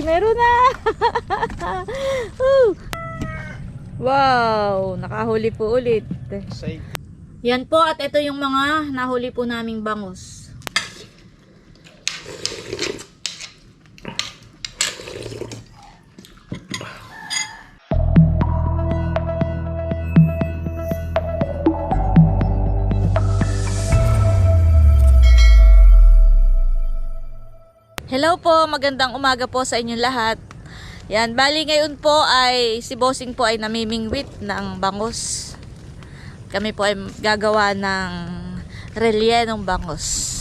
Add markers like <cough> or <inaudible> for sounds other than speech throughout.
Uy, meron na! <laughs> Wow, nakahuli po ulit. Yan po at ito yung mga nahuli po naming bangus. Hello po, magandang umaga po sa inyong lahat. Yan, bali ngayon po ay si Bossing po ay namimingwit ng bangus. Kami po ay gagawa ng relyenong bangus.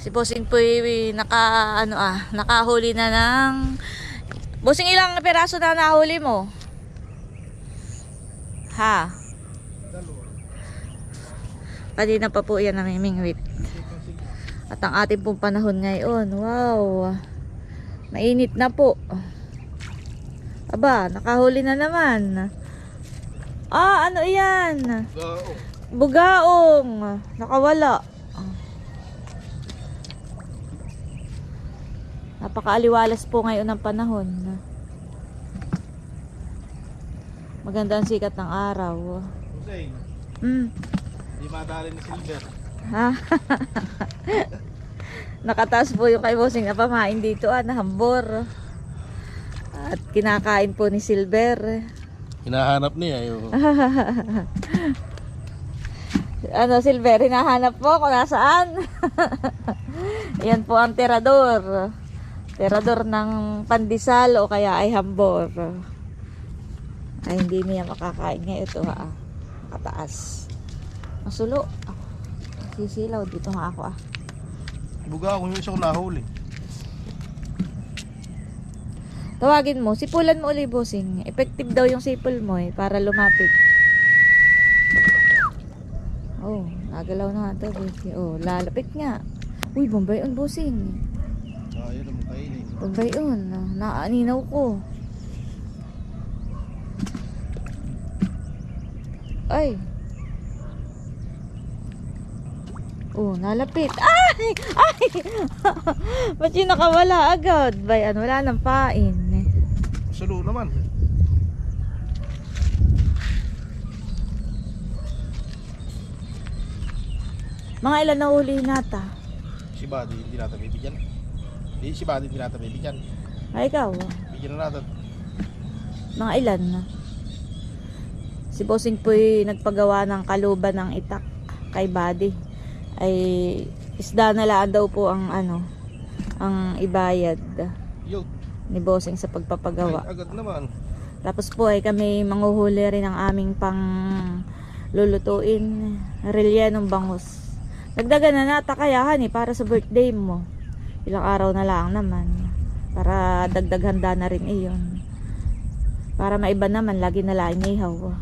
Si Bossing po ay naka, ano ah, nakahuli na ng... Bossing, ilang peraso na nahuli mo? Ha? Kanina pa po yan namimingwit. At ang ating pong panahon ngayon, wow, mainit na po. Aba, nakahuli na naman. Ah, ano yan? go. Bugaong. Nakawala. Napakaaliwalas po ngayon ng panahon. Maganda ang sikat ng araw. Hussein, Hmm. di madali ni Silver. Ha? <laughs> Nakataas po yung kay Bossing na pamain dito ah, na hambor. At kinakain po ni Silver. Hinahanap niya yung <laughs> Ano, Silver, hinahanap po kung nasaan. <laughs> Yan po ang terador. Terador ng pandesal o kaya ay hambor. Ay, hindi niya makakain ngayon ito ha. Kataas. Masulo. Ah, Sisilaw dito nga ako ah. Buga kung yung isang nahuli. Tawagin mo, sipulan mo ulit, bossing. Effective daw yung sipol mo eh, para lumapit. Oh, nagalaw na nga ito, bossing. Oh, lalapit nga. Uy, bombay on, bossing. Ah, yun ang kainin. Bombay on. Naaaninaw ko. Ay. Oh, nalapit. Ay! Ay! <laughs> Ba't yung nakawala agad? Bayan, wala nang pain. Sulo naman. Mga ilan na uli nata? Si Buddy, hindi natin bibigyan. Di, si Buddy, hindi natin bibigyan. Ay, ikaw. Bigyan na natin. Mga ilan na? Si Bossing po'y nagpagawa ng kaluban ng itak kay Buddy. Ay, isda na laan daw po ang ano, ang ibayad Yo, ni Bossing sa pagpapagawa. ay, agad naman. Tapos po ay kami manguhuli rin ng aming pang lulutuin. Relyenong bangus. Nagdagan na nata kayahan eh, para sa birthday mo. Ilang araw na lang naman. Para dagdag handa na rin iyon. Para maiba naman, lagi na lang ihaw.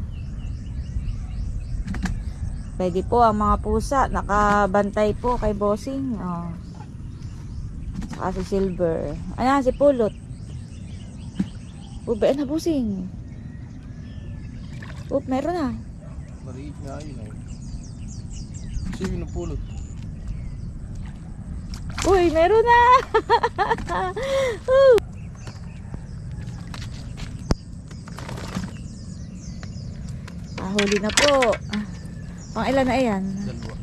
Pwede po ang mga pusa, nakabantay po kay bossing. Oh. Saka si Silver. Ano, si Pulot. Ube na busing. Oop, meron na. Maliit nga yun. Kasi yun ang pulot. Uy, meron na. <laughs> Woo. ah, huli na po. Ah, Pang ilan na yan? Dalawa.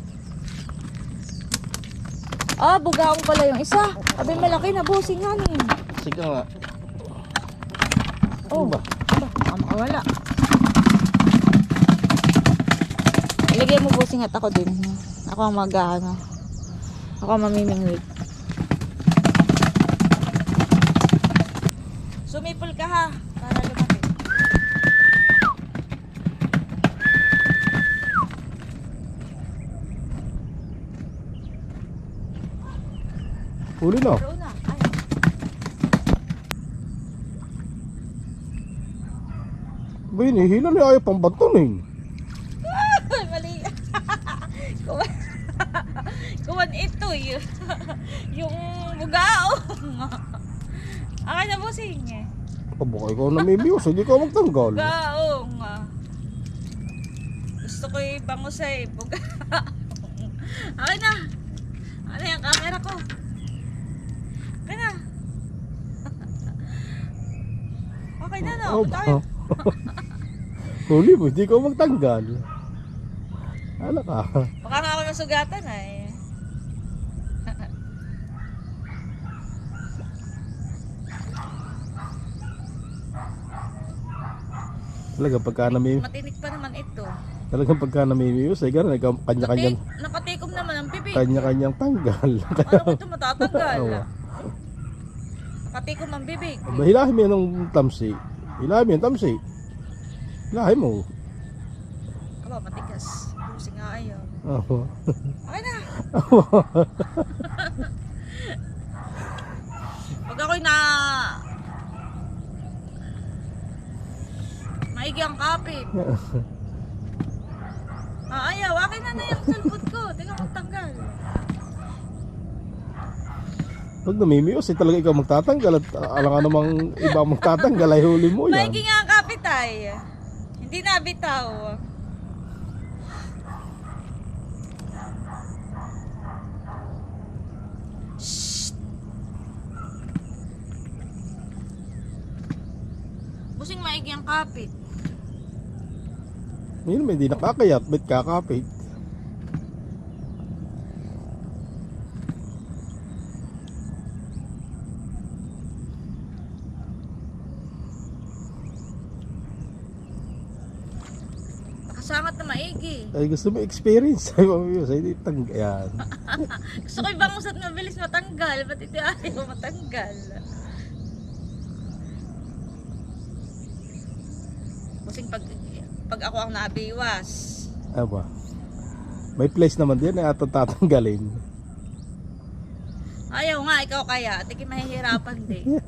Ah, bugaong pala yung isa. Sabi malaki na busing nga ni. Sige nga. Oh, Ano ba? Baka makawala. Ilagay mo busing at ako din. Ako ang mag ano. Ako ang mamimingwit. Sumipol ka ha. Para lumapit. Huli na. Row na. Ay. Ba yun eh, hila na ayaw pang baton eh. <laughs> Mali. <laughs> Kuwan, <laughs> kuwan ito yun. yung bugaong. Akin na busing eh. Pabukay ko na may views, hindi ka magtanggal. Bugaong. Gusto ko yung pangusay. Bugaong. Akin na. Ano yung camera ko? Akin na. Oh, Oh. <laughs> Huli mo, hindi ko magtanggal. Ala ka. Baka nga ako masugatan ay. Talagang pagka namimi, Matinik pa naman ito. talagang pagka namimiyos, ay gano'n, ikaw kanya-kanyang, Nakatik, nakatikom naman ang bibig. kanya-kanyang tanggal. Ano ko ito matatanggal? <laughs> Nakatikom ang bibig. Aba, hilahin mo yan ng tamsi. Yung tamsi. Hilahin mo. Aba, matigas. Kasi nga ayaw. Oo. Okay na. Pag ako'y na... Maigi ang kapit. <laughs> Ah, ayaw. Akin na na yung salpot ko. Tingnan mo tanggal. Pag namimiyos, ay talaga ikaw magtatanggal at uh, alam ka namang iba ang magtatanggal ay huli mo yan. Maigi nga ang kapit ay. Hindi na bitaw. Shh. Busing maigi ang kapit. Naman, hindi nakakayat, ba't kakapit? Nakasangat na maigi. Ay gusto mo experience, <laughs> ay mamimiyos, ay tanggal. Yan. <laughs> Gusto ko ibang usat mabilis matanggal. Ba't ito ayaw matanggal? Busing pag, pag ako ang nabiwas. Aba. May place naman din na atong tatanggalin. Ayaw nga, ikaw kaya. Tiki mahihirapan din. <laughs>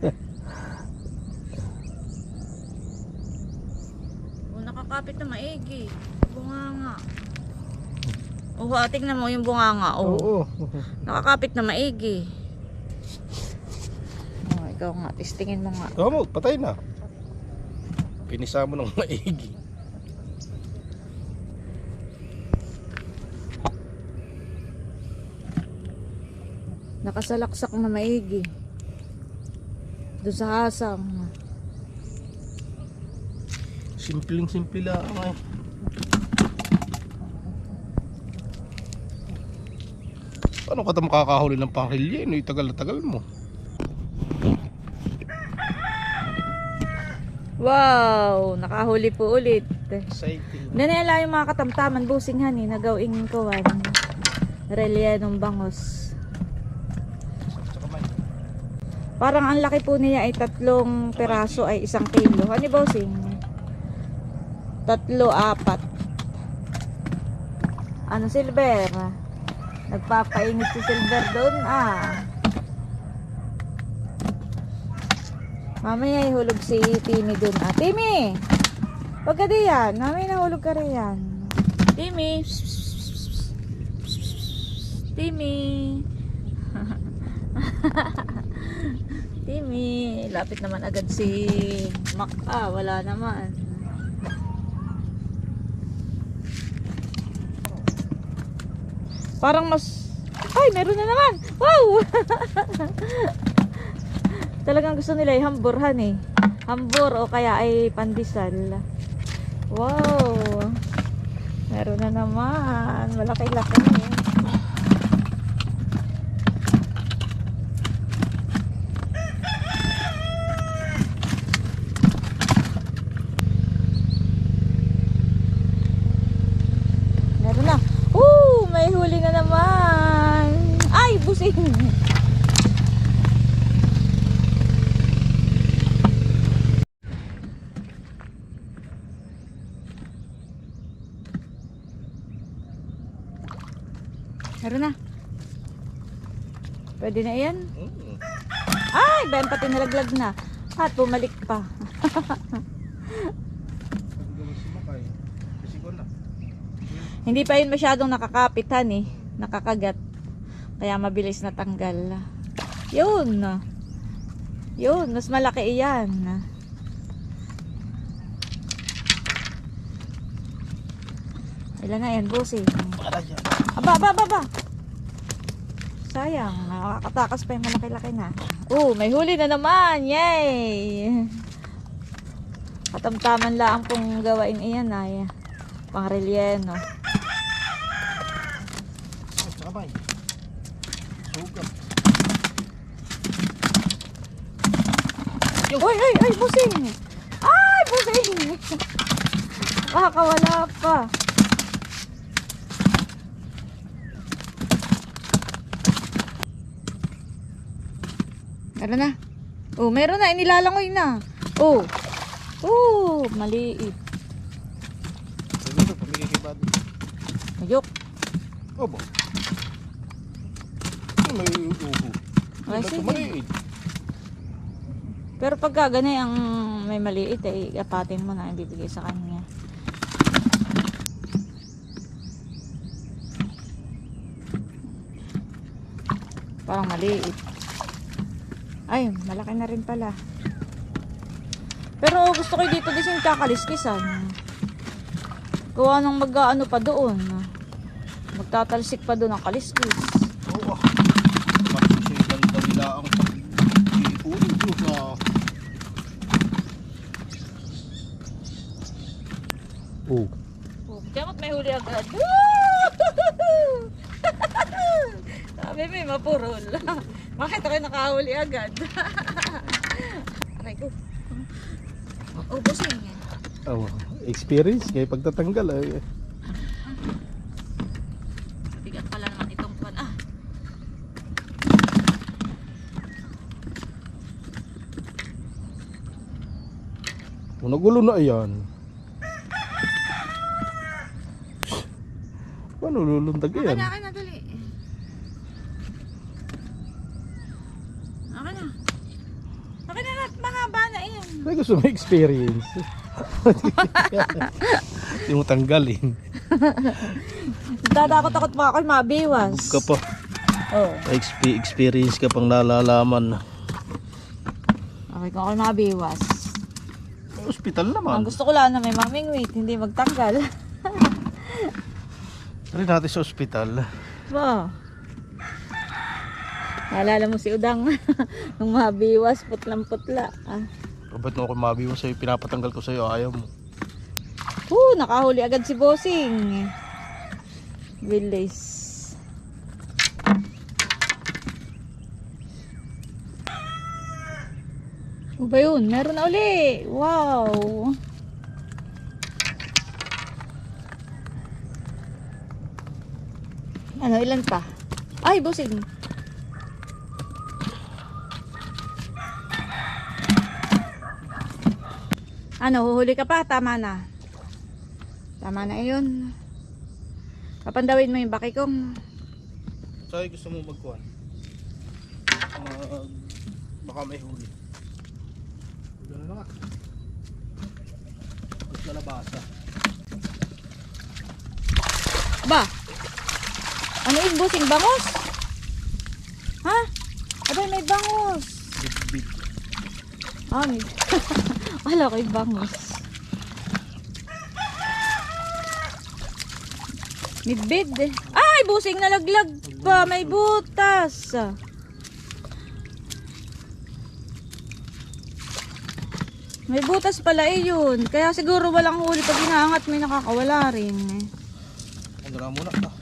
oh, nakakapit na maigi. Bunganga. Oh, ah, tingnan mo yung bunganga. Oh, Oo. nakakapit na maigi. Oh, ikaw nga, testingin mo nga. Mo, patay na. Pinisa mo ng maigi. Nakasalaksak na maigi. Doon sa hasang. Simpleng simple lang eh. Paano ka makakahuli ng pangrilye? No, itagal na tagal mo. Wow! Nakahuli po ulit. Exciting. Nanela yung mga katamtaman, busing hani, nagawing kawan. Relya ng bangos. Parang ang laki po niya ay tatlong peraso ay isang kilo. Ano bossing? Tatlo, apat. Ano silver? Nagpapainit si silver doon ah. Mamaya ihulog si Timmy doon ah. Timmy! Huwag ka diyan. Mamaya nahulog ka rin yan. Timmy! Timmy! <laughs> Timmy, lapit naman agad si Mac. Ah, wala naman. Parang mas... Ay, meron na naman! Wow! <laughs> Talagang gusto nila ay hamburhan eh. Hambur o kaya ay pandesal. Wow! Meron na naman. Malaki-laki eh. Meron na. Woo! May huli na naman. Ay, busing. Meron na. Pwede na yan. Mm. Ay, bayan pati nalaglag na. At bumalik pa. <laughs> Hindi pa yun masyadong nakakapitan eh. Nakakagat. Kaya mabilis na tanggal. Yun. Yun, mas malaki iyan. Ilan na yan? Para dyan. Aba, aba, aba, aba. Sayang, nakakatakas pa yung malaki-laki na. Oh, may huli na naman. Yay! Katamtaman lang pong gawain iyan ay pang relyeno. Sabay. Sugat. Uy, uy, uy, busing! Ay, busing! <laughs> Makakawala pa. Meron na. Oh, meron na. Inilalangoy na. Oh. Oh, maliit. Ayok. Obo. May uho. Ay, Ba't sige. maliit? Pero pagka ganay ang may maliit, eh, apatin mo na ibibigay sa kanya. Parang maliit. Ay, malaki na rin pala. Pero gusto ko dito din kakaliskisan. Gawa nang mag-ano pa doon. Magtatalsik pa doon ang kaliskis. Oo. Bakit siya ganda nila ang pag-iipulin ko sa... Oh. Oh, Tiyamat may huli agad. <laughs> Sabi may mapurol. <laughs> Bakit ako nakahuli agad? Aray ko. Oh, busing. Oh, experience kay pagtatanggal ay. Bigat pala naman itong pan. Ah, Kung nagulo na yan. Paano lulundag yan? na, akin na, dali. Akin na. Akin na, Nat. mahaba na yan. May gusto mo experience. <laughs> Hindi mo tanggalin. Dadakot-takot pa ako, mabiwas. ka pa. Oh. Exp- experience ka pang nalalaman. Okay, kung ako mabiwas. Hospital Ang naman. gusto ko lang na may maming weight, hindi magtanggal. <laughs> Tari natin sa hospital. Ba? Naalala mo si Udang <laughs> nung mabiwas, putlang-putla. Ah. Ba't mo ako mabiwas sa'yo? Pinapatanggal ko sa'yo. Ayaw mo. Uh, nakahuli agad si Bossing. Willis. O ba yun? Meron na uli. Wow. Ano, ilan pa? Ay, Bossing. Ano, huhuli ka pa? Tama na. Tama na yun. Papandawin mo yung baki kong. Sa'yo gusto mo magkuhan? Mag... baka may huli. Gano'n na nga. Mas nalabasa. Ba? Ano yung busing bangos? Ha? Abay, may bangos. Big-big. Ah, may... <laughs> Wala yung bangos. Midbid eh. Ay, busing nalaglag pa. May butas. May butas pala eh yun. Kaya siguro walang huli pag inaangat may nakakawala rin. eh. Ano na muna. Ah,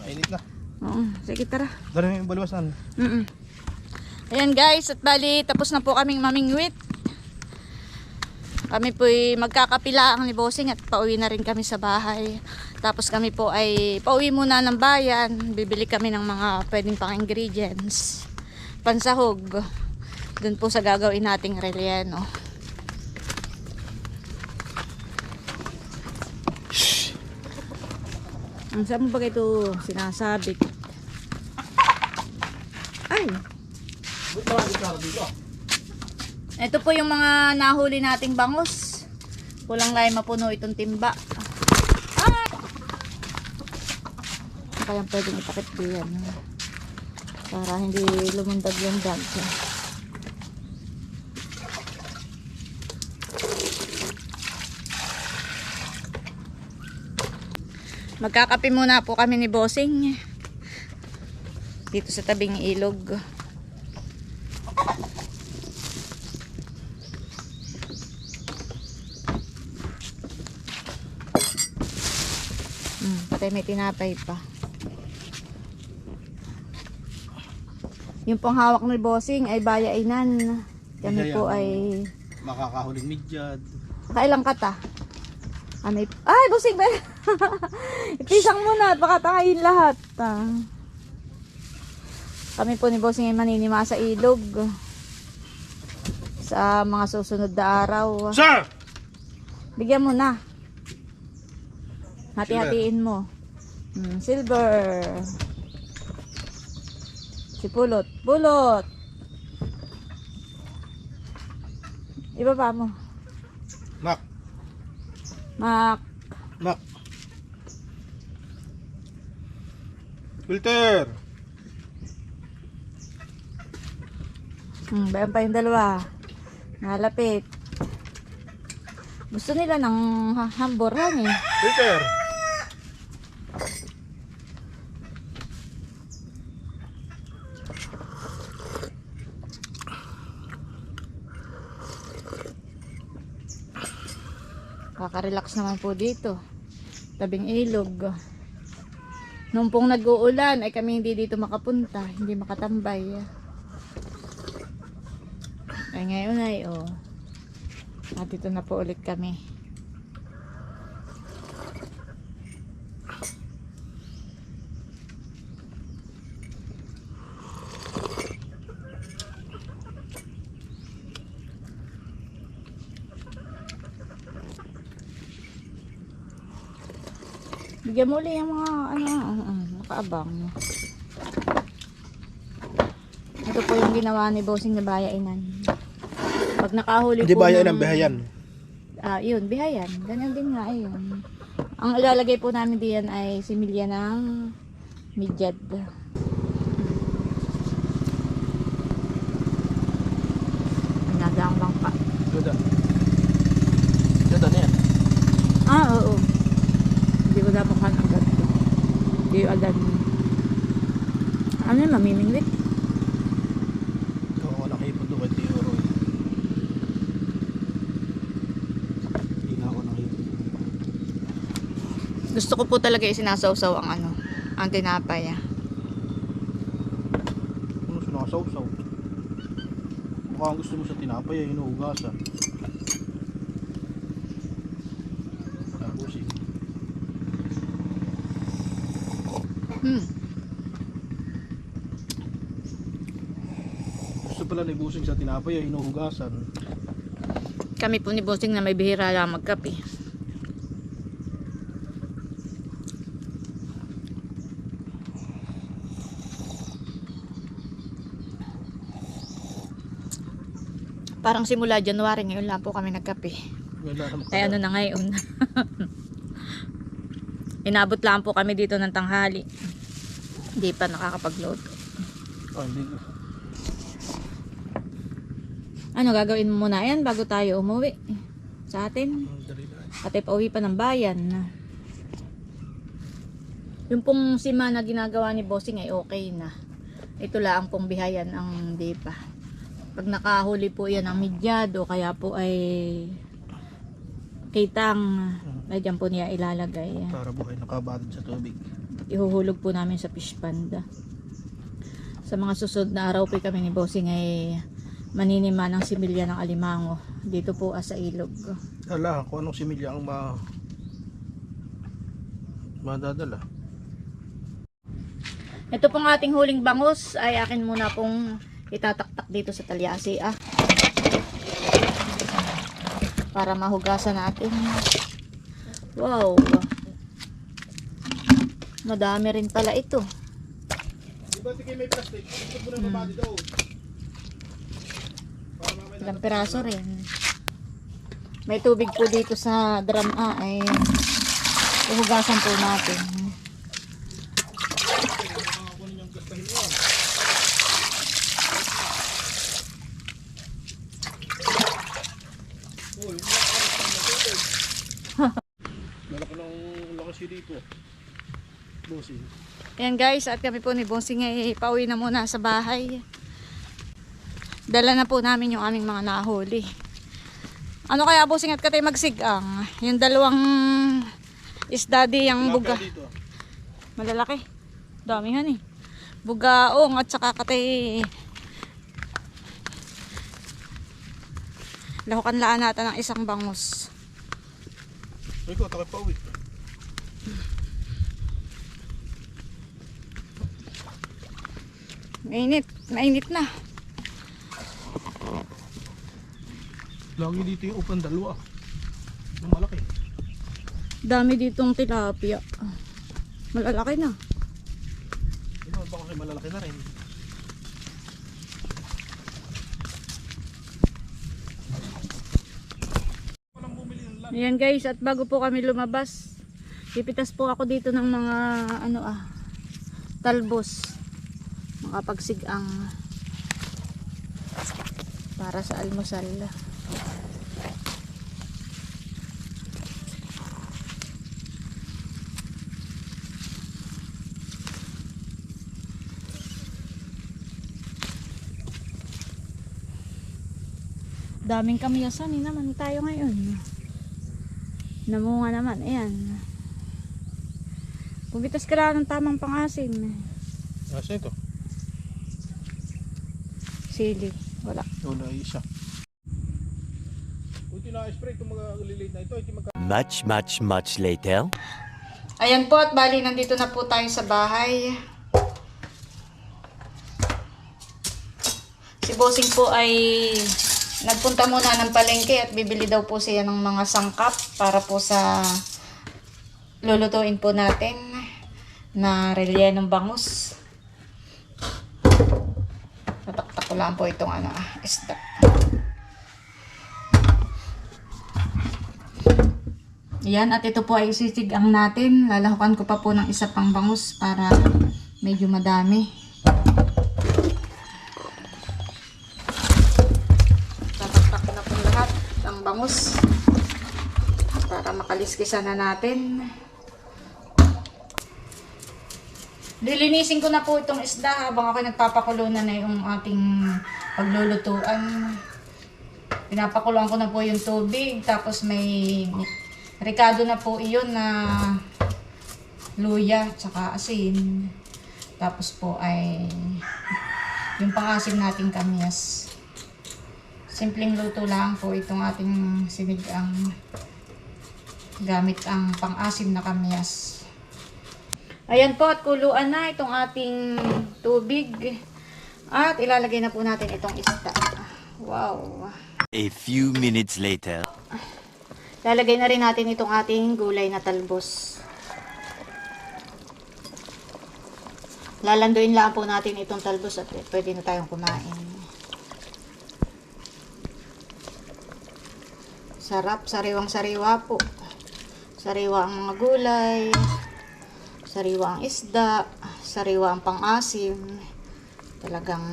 mainit na. Oo, sige tara. Dali mo yung baliwasan. Mm Ayan guys, at bali tapos na po kaming mamingwit. Kami po magkakapila ang ni at pauwi na rin kami sa bahay. Tapos kami po ay pauwi muna ng bayan. Bibili kami ng mga pwedeng pang ingredients. Pansahog. Doon po sa gagawin nating relleno. Ang saan mo ba ito sinasabit? Ay! Ito po yung mga nahuli nating bangus. Kulang lang mapuno itong timba. Ah! Kaya pwedeng itakip diyan. Para hindi lumundag yung dog. Magkakape muna po kami ni Bossing. Dito sa tabing ilog. May tinapay pa. Yung pong hawak ni bossing ay bayainan. Kami po ay... Makakahuling midyad. Kailang kata? Ano ip- Ay, bossing ba? <laughs> Ipisang mo na at baka tangayin lahat. Ah. Kami po ni bossing ay maninima sa ilog. Sa mga susunod na araw. Sir! Bigyan mo na. Hati-hatiin mo. Hmm, silver. Si Pulot. Pulot! Ibaba mo. Nak! Mak. Nak! Filter! Hmm, bayan pa yung dalawa. Nalapit. Gusto nila ng ha- hamburhan eh. Filter! Kaka-relax naman po dito. Tabing ilog. Nung pong nag-uulan ay kami hindi dito makapunta, hindi makatambay. Ay ngayon ay oh. At dito na po ulit kami. Bigyan mo ulit yung mga ano, ano, ano, nakaabang. Ito po yung ginawa ni Bossing na bayainan. Pag nakahuli Hindi po ba yan ng- ang behayan? Ah, yun, bihayan. Ganyan din nga, ayun. Ang ilalagay po namin diyan ay similya ng midyad. Pinadaang bangka. Ganda. Ganda na yan. Ah, oo. Hindi ko dapat kan agad to. Ko agad. Ano yun, mamimingwit? Oo, walang hipon doon kay Tio Roy. Hindi na ako hipon. Gusto ko po talaga isinasawsaw ang ano, ang tinapay. ah. Ano sinasawsaw? Mukhang gusto mo sa tinapay ay inuugasan. Hmm. Gusto pala ni Busing sa tinapay ay inuugasan. Kami po ni Bossing na may bihira lang magkape. Parang simula January ngayon lang po kami nagkape. Kaya ano na ngayon. <laughs> Inabot lang po kami dito ng tanghali. Hindi pa nakakapagluto. Oh, hindi. Ano gagawin mo muna yan bago tayo umuwi? Sa atin? Pati pauwi pa ng bayan. Yung pong sima na ginagawa ni Bossing ay okay na. Ito lang pong bihayan ang di pa. Pag nakahuli po yan ang midyado, kaya po ay kitang ay dyan po niya ilalagay. Para buhay nakabatid sa tubig. Ihuhulog po namin sa fish panda. Sa mga susunod na araw po kami ni Bossing ay maninima ng similya ng alimango. Dito po ah, sa ilog. Ala, kung anong similya ang ma... madadala. Ito pong ating huling bangus ay akin muna pong itataktak dito sa talyasi ah. Para mahugasan natin. Wow. Madami rin pala ito. Diba tigay may plastic? Gusto mo na mabadi daw. Ilang piraso rin. May tubig po dito sa drum ah ay uhugasan po natin. Malaki ng lakas yun dito. Bossing. Ayan guys, at kami po ni Bossing ay pauwi na muna sa bahay. Dala na po namin yung aming mga nahuli. Ano kaya Bossing at katay magsigang? Yung dalawang isda di yung buga. Malalaki. Damihan eh. Bugaong at saka katay. Lahukan laan natin ng isang bangus. Ay ko, pa uwi. Mainit. Mainit na. Lagi dito yung upan dalawa. Yung malaki. Dami ditong tilapia. Malalaki na. Ito, baka kayo malalaki na rin. Ayan guys, at bago po kami lumabas, pipitas po ako dito ng mga ano ah, talbos. Mga pagsigang para sa almusal. Daming kamiyasan eh naman tayo ngayon. Namunga naman. Ayan. Pumitas ka lang ng tamang pangasim. Asa ito? Sili. Wala. Na isa. Kung tina-spray itong mga lilate na ito, hindi magka... Much, much, much later. Ayan po at bali nandito na po tayo sa bahay. Si Bossing po ay nagpunta muna ng palengke at bibili daw po siya ng mga sangkap para po sa lulutuin po natin na rellenong bangus. Lang po itong ano, ah, isda. Yan, at ito po ay sisigang natin. Lalahukan ko pa po ng isa pang bangus para medyo madami. Tataktak na po lahat ng bangus para makaliskisan na natin. Dilinisin ko na po itong isda habang ako nagpapakulo na na yung ating paglulutuan. Pinapakuluan ko na po yung tubig tapos may Ricado na po iyon na luya tsaka asin. Tapos po ay yung pangasim nating kamyas. Simpleng luto lang po itong ating sinigang gamit ang pangasim na kamyas. Ayan po at kuluan na itong ating tubig. At ilalagay na po natin itong isda. Wow! A few minutes later. Lalagay na rin natin itong ating gulay na talbos. Lalanduin lang po natin itong talbos at pwede na tayong kumain. Sarap, sariwang sariwa po. Sariwa ang mga gulay, sariwa ang isda, sariwa ang pang-asim. Talagang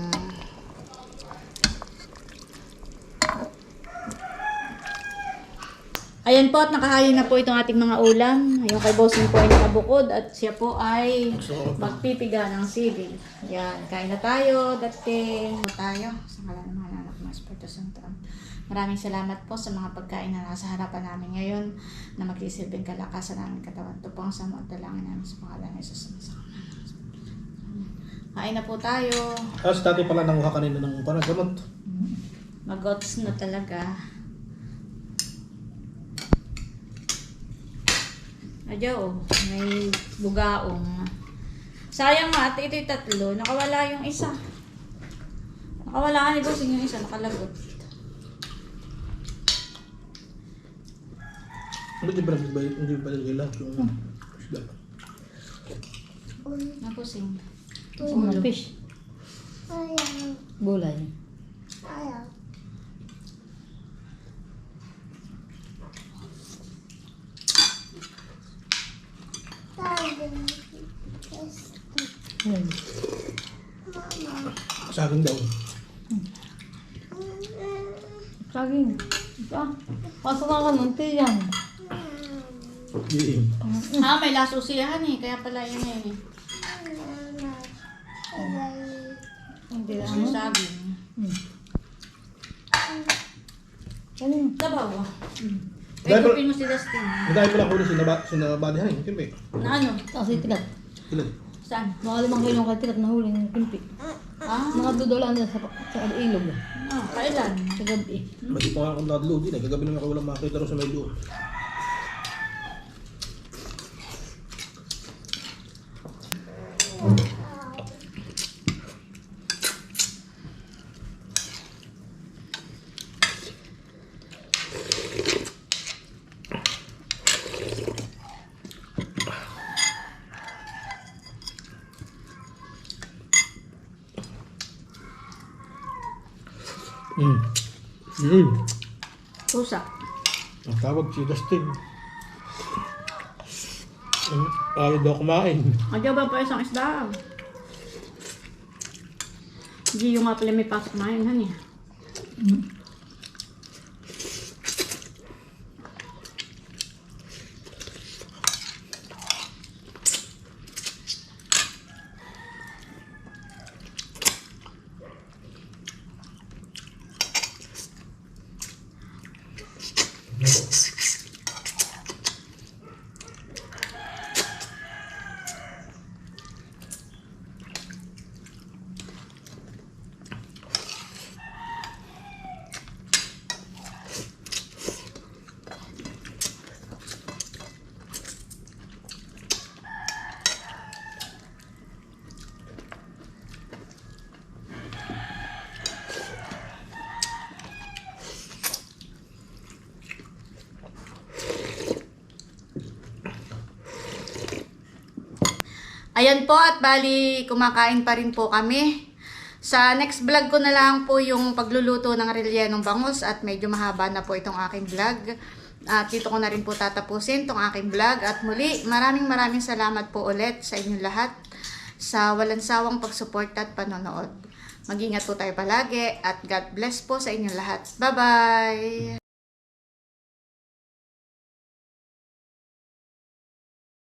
Ayan po at nakahayin na po itong ating mga ulam. Yung kay bossing po ay nakabukod at siya po ay magpipiga ng sili. Yan, kain na tayo, dating tayo. Sa ngalan ng mga anak ng Espiritu Santo. Maraming salamat po sa mga pagkain na nasa harapan namin ngayon na magsisilbing kalakasan namin katawan. Ito po ang sama at dalangin namin sa pangalan ng Jesus. Kain na po tayo. Tapos dati pala nanguha kanina ng parang gamot. Magots na talaga. Adyo, oh, may bugaong. Sayang nga, at ito'y tatlo. Nakawala yung isa. Nakawala ka ni Bossing yung isa, nakalagot. Hindi ba nagba hindi ba nagba lahat yung isda? Na Bossing. Ano, fish? Gulay. Yan. Sa akin daw. Saging. Ah, pasok ka ng yan. Di Ah, may laso siya eh. Kaya pala yun eh. Hindi na. Ano? Saging. Ano yun? Dabaw. Ay, Dahil- kupin mo si Dustin. Madami pala huli sinaba, sinabadihan. Siyempre. Na ano? Kasi tigat. Ilan? Saan? Mga limang kilong katilat na huli ng kimpi. Ah, Mga dudulaan nila sa, sa ilog. Ah kailan? Sa gabi. Hindi pa nga akong nadload din eh. Kagabi naman ako walang makita rin sa may doon. Mm. Mm. Pusa. Ang tawag si Dustin. Mm, Ayaw daw kumain. Adyo ba pa isang isda? Hindi yung nga pala may pasok na yun, hani. Ayan po at bali kumakain pa rin po kami. Sa next vlog ko na lang po yung pagluluto ng rellenong bangus at medyo mahaba na po itong aking vlog. At dito ko na rin po tatapusin itong aking vlog. At muli, maraming maraming salamat po ulit sa inyong lahat sa walang sawang pagsuporta at panonood. Mag-ingat po tayo palagi at God bless po sa inyong lahat. Bye-bye!